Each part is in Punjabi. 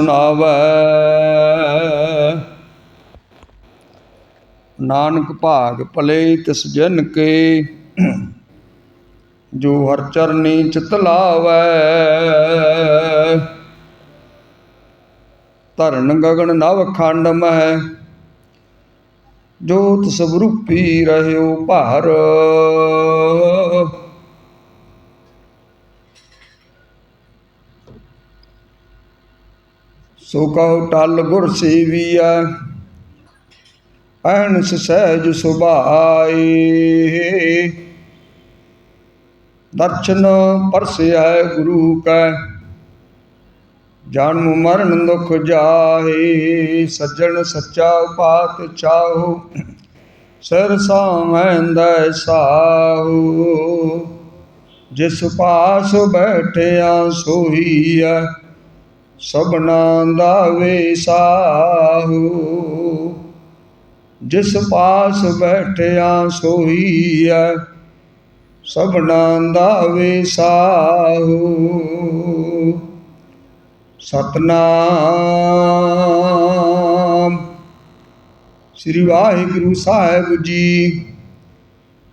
ਸੁਣਾਵੈ। ਨਾਨਕ ਭਾਗ ਭਲੇ ਤਿਸ ਜਨ ਕੇ, ਜੋ ਹਰ ਚਰਨੀ ਚਿਤ ਲਾਵੈ। ਧਰਨ ਗਗਨ ਨਵ ਖੰਡ ਮਹਿ, ਜੋਤ ਸਵਰੂਪੀ ਰਹਿਓ ਭਾਰ। ਸੋ ਕਹੋ ਟਲ ਗੁਰ ਸੇਵੀਐ ਅਹਨਿਸ ਸਹਿਜ ਸੁਭਾਈ। ਦਰਸ਼ਨ ਪਰਸਿਐ ਗੁਰੂ ਕੈ, ਜਨਮ ਮਰਨ ਦੁਖ ਜਾਹੇ, ਸੱਜਣ ਸੱਚਾ ਉਪਾਤ ਚਾਹੋ, ਸਿਰ ਸਾਮੈਂਦੈ ਸਾਹੂ। ਜਿਸ ਪਾਸ ਬੈਠਿਆ ਸੋਹੀਐ ਸਭਨਾ ਦਾ ਵੇਸਾਹੂ। ਜਿਸ ਪਾਸ ਬੈਠਿਆ ਸੋਹੀਐ ਸਭਨਾ ਦਾ ਵੇਸਾਹੂ। ਸਤਨਾਮ। ਸ੍ਰੀ ਵਾਹਿਗੁਰੂ ਸਾਹਿਬ ਜੀ,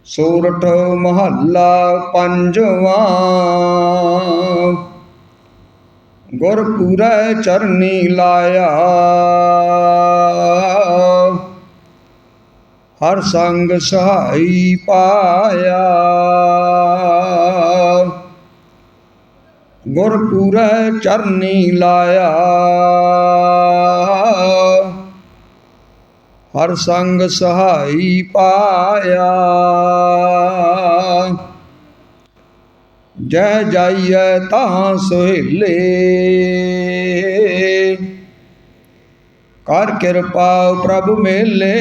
ਸੋਰਠ ਮਹੱਲਾ ਪੰਜਵਾਂ। ਗੁਰਪੂਰੈ ਚਰਨੀ ਲਾਇਆ। ਹਰ ਸੰਗ ਸਹਾਈ ਪਾਇਆ। ਗੁਰਪੂਰੈ ਚਰਨੀ ਲਾਇਆ। ਹਰ ਸੰਗ ਸਹਾਈ ਪਾਇਆ। ਜੈ ਜਾਈਐ ਤਾਂ ਸੁਹੇਲੇ। ਕਰ ਕਿਰਪਾ ਪ੍ਰਭ ਮੇਲੇ।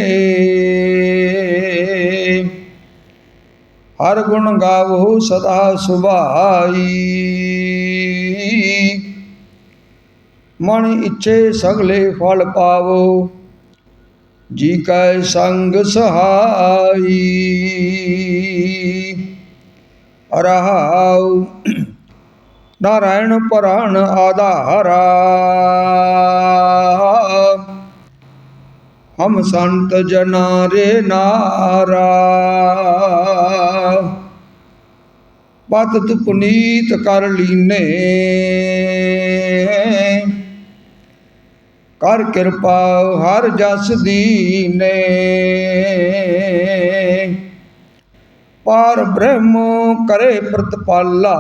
ਹਰ ਗੁਣ ਗਾਵੋ ਸਦਾ ਸੁਭਾਈ। ਮਨ ਇੱਛੇ ਸਗਲੇ ਫਲ ਪਾਵੋ। ਜੀ ਕੈ ਸੰਗ ਸਹਾਈ। ਰਹਾਉ। ਨਾਰਾਇਣ ਪਰਾਣ ਆਧਾਰਾ। ਹਮ ਸੰਤ ਜਨਾ ਰੇ ਨਾਰਾ। ਪਤਿਤ ਪੁਨੀਤ ਕਰ ਲੀਨੇ। ਕਰ ਕਿਰਪਾ ਹਰ ਜਸ ਦੀਨੇ। ਪਾਰ ਬ੍ਰਹਮ ਕਰੇ ਪ੍ਰਤਪਾਲਾ।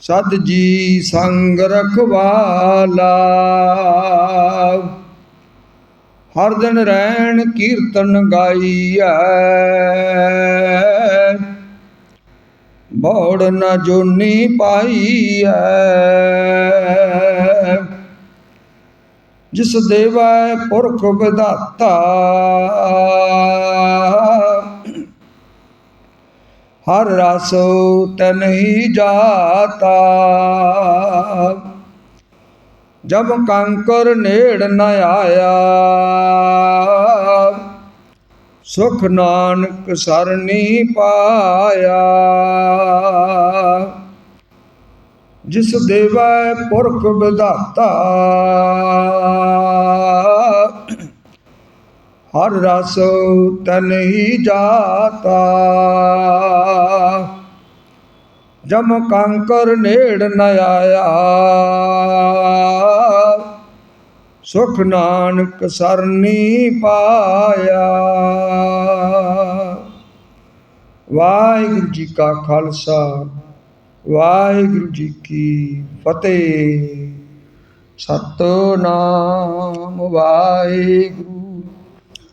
ਸਤ ਜੀ ਸੰਗ ਰਖਵਾਲਾ। ਹਰ ਦਿਨ ਰਹਿਣ ਕੀਰਤਨ ਗਾਈਐ। ਬੋੜ ਨ ਜੋਨੀ ਪਾਈਐ। ਜਿਸ ਦੇਵੈ ਪੁਰਖ ਵਿਦਾਤਾ ਹਰ ਰਸ ਤਨਹੀ ਜਾਤਾ। ਜਬ ਕੰਕਰ ਨੇੜ ਨ ਆਇਆ, ਸੁਖ ਨਾਨਕ ਸਰਨੀ ਪਾਇਆ। ਜਿਸ ਦੇਵੈ ਪੁਰਖ ਵਿਦਾਤਾ ਹਰ ਰਸ ਤਨਹੀ ਜਾਤਾ। ਜਮ ਕੰਕਰ ਨੇੜ ਨ ਆਇਆ। ਸੁਖ ਨਾਨਕ ਸਰਨੀ ਪਾਇਆ। ਵਾਹਿਗੁਰੂ ਜੀ ਕਾ ਖਾਲਸਾ, ਵਾਹਿਗੁਰੂ ਜੀ ਕੀ ਫਤਿਹ। ਸਤਨਾਮ ਵਾਹਿਗੁਰੂ